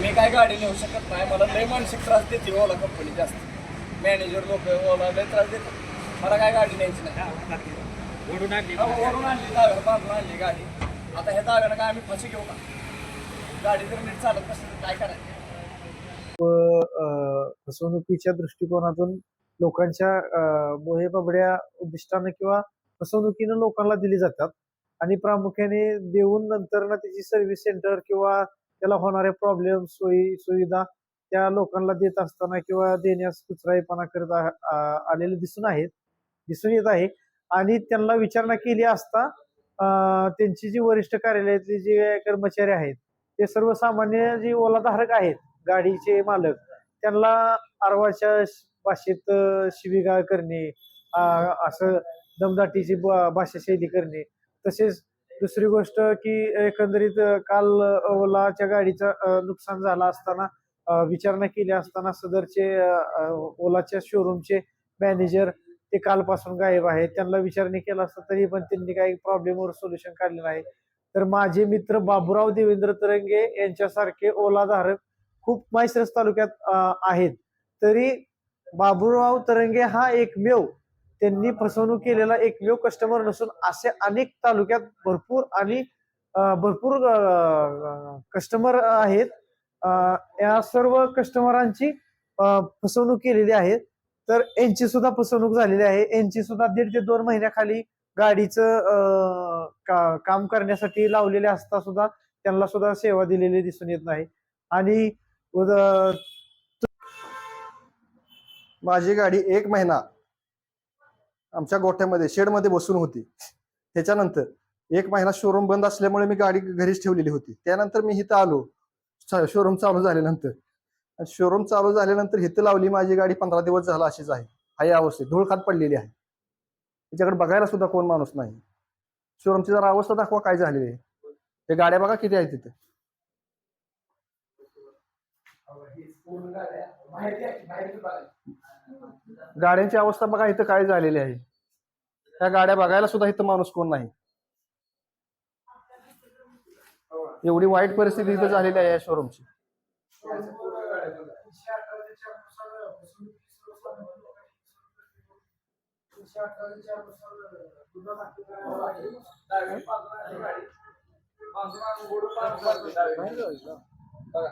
मी काय गाडी नेऊ शकत नाही मला लय मानसिक त्रास देते ओला कंपनी जास्त. मॅनेजर लोक ओला लय त्रास देतात. मला काय गाडी न्यायची नाही. ओढून आणली. बांधून आणली गाडी. आता ह्या दाव्यानं काय आम्ही फशी घेऊ का? गाडी जर नीट चालत नसेल तर काय करायचं? फसवणुकीच्या दृष्टिकोनातून लोकांच्या अ, मोहेबाबड्या उद्दिष्टानं किंवा फसवणुकीनं लोकांना दिली जातात. आणि प्रामुख्याने देऊन नंतर ना त्याची सर्व्हिस सेंटर किंवा त्याला होणारे प्रॉब्लेम सोयी सुविधा त्या लोकांना देत असताना किंवा देण्यास कुचराईपणा करत आ- आलेले दिसून आहेत दिसून येत आहे. आणि त्यांना विचारणा केली असता त्यांची जी वरिष्ठ कार्यालयातले जे कर्मचारी आहेत ते सर्वसामान्य जे ओलाधारक आहेत गाडीचे मालक त्यांना अरवाच्या भाषेत अ, शिवीगाळ करणे असं दमदाटीची ब- भाषाशैली करणे तसेच दुसरी गोष्ट की एकंदरीत काल ओलाच्या गाडीचं नुकसान झालं असताना विचारणा केली असताना सदरचे ओलाच्या शोरूमचे मॅनेजर ते कालपासून गायब आहेत. त्यांना विचारणे केला असता तरी पण त्यांनी काही प्रॉब्लेमवर सोल्युशन काढले नाही. तर माझे मित्र बाबुराव देवेंद्र तरंगे यांच्यासारखे ओलाधारक खूप मायसरस तालुक्यात आहेत. तरी बाबुराव तरंगे हा एकमेव त्यांनी फसवणूक केलेला एकमेव कस्टमर नसून असे अनेक तालुक्यात भरपूर आणि भरपूर कस्टमर आहेत. या सर्व कस्टमरांची फसवणूक केलेली आहे. तर यांची सुद्धा फसवणूक झालेली आहे. यांची सुद्धा दीड ते दोन महिन्याखाली गाडीचं का- काम करण्यासाठी लावलेले असता सुद्धा त्यांना सुद्धा सेवा दिलेली दिसून येत नाही. आणि माझी गाडी एक महिना आमच्या गोठ्यामध्ये शेडमध्ये बसून होती. त्याच्यानंतर एक महिना शोरूम बंद असल्यामुळे मी गाडी घरीच ठेवलेली होती. त्यानंतर मी इथं आलो. शोरूम चालू झाल्यानंतर. शोरूम चालू झाल्यानंतर इथं लावली माझी गाडी पंधरा दिवस झाला अशीच आहे. हा या अवस्थेत. धूळखात पडलेली आहे. त्याच्याकडे बघायला सुद्धा कोण माणूस नाही. शोरूमची जरा अवस्था दाखवा काय झालेली आहे. ते गाड्या बघा किती आहेत तिथे. गाड्यांची अवस्था बघा इथं काय झालेली आहे. त्या गाड्या बघायला सुद्धा इथं माणूस कोण नाही. एवढी वाईट परिस्थिती इथं झालेली आहे या शोरूमची बघा.